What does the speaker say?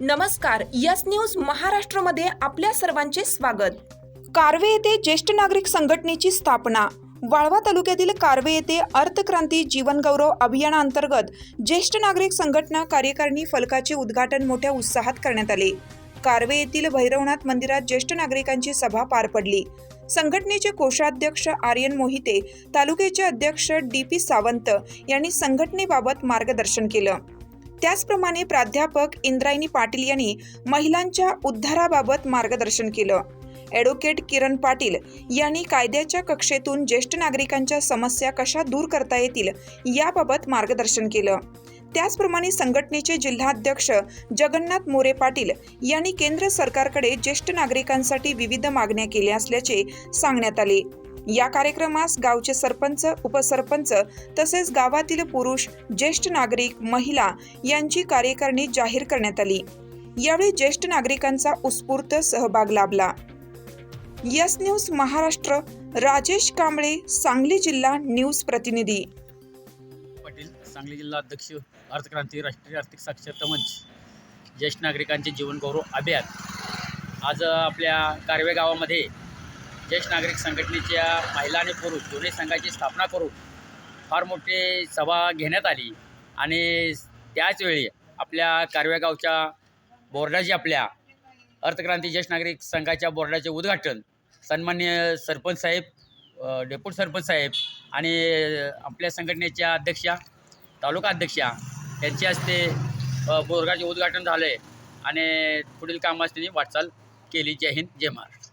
नमस्कार yes news महाराष्ट्रमध्ये आपल्या सर्वांचे स्वागत. कारवे येथे ज्येष्ठ नागरिक संघटनेची स्थापना. वाळवा तालुक्यातील कारवे येथे अर्थक्रांती जीवनगौरव अभियानाअंतर्गत ज्येष्ठ नागरिक संघटना कार्यकारिणी फलकाचे उद्घाटन मोठ्या उत्साहात करण्यात आले. कारवे येथील भैरवनाथ मंदिरात ज्येष्ठ नागरिकांची सभा पार पडली. संघटनेचे कोषाध्यक्ष आर्यन मोहिते तालुक्याचे अध्यक्ष डी पी सावंत यांनी संघटनेबाबत मार्गदर्शन केलं. त्याचप्रमाणे प्राध्यापक इंद्रायणी पाटील यांनी महिलांच्या उद्धाराबाबत मार्गदर्शन केलं. ॲडव्होकेट किरण पाटील यांनी कायद्याच्या कक्षेतून ज्येष्ठ नागरिकांच्या समस्या कशा दूर करता येतील याबाबत मार्गदर्शन केलं. त्याचप्रमाणे संघटनेचे जिल्हाध्यक्ष जगन्नाथ मोरे पाटील यांनी केंद्र सरकारकडे ज्येष्ठ नागरिकांसाठी विविध मागण्या केल्या असल्याचे सांगण्यात आले. या कार्यक्रमास गावचे सरपंच उपसरपंच तसेच गावातील पुरुष ज्येष्ठ नागरिक महिला यांची कार्यकारिणी जाहीर करण्यात आली. यावेळी ज्येष्ठ नागरिकांचा उत्स्फूर्त सहभाग लाभला. यस न्यूज महाराष्ट्र राजेश कांबळे सांगली जिल्हा न्यूज प्रतिनिधी. पाटील सांगली जिल्हा अध्यक्ष अर्थक्रांती राष्ट्रीय आर्थिक साक्षरता मंच. ज्येष्ठ नागरिकांचे जीवन गौरव अभियान. आज आपल्या कारवे गावामध्ये ज्येष्ठ नागरिक संघटनेच्या महिला आणि पुरुष दोन्ही संघाची स्थापना करून फार मोठी सभा घेण्यात आली. आणि त्याचवेळी आपल्या कारव्यागावच्या बोर्डाची आपल्या अर्थक्रांती ज्येष्ठ नागरिक संघाच्या बोर्डाचे उद्घाटन सन्मान्य सरपंच साहेब अ, डेप्युटी सरपंच साहेब आणि आपल्या संघटनेच्या अध्यक्षा तालुका अध्यक्षा यांच्या हस्ते बोर्गाचे उद्घाटन झालं आहे आणि पुढील कामास त्यांनी वाटचाल केली. जय हिंद जय महाराष्ट्र.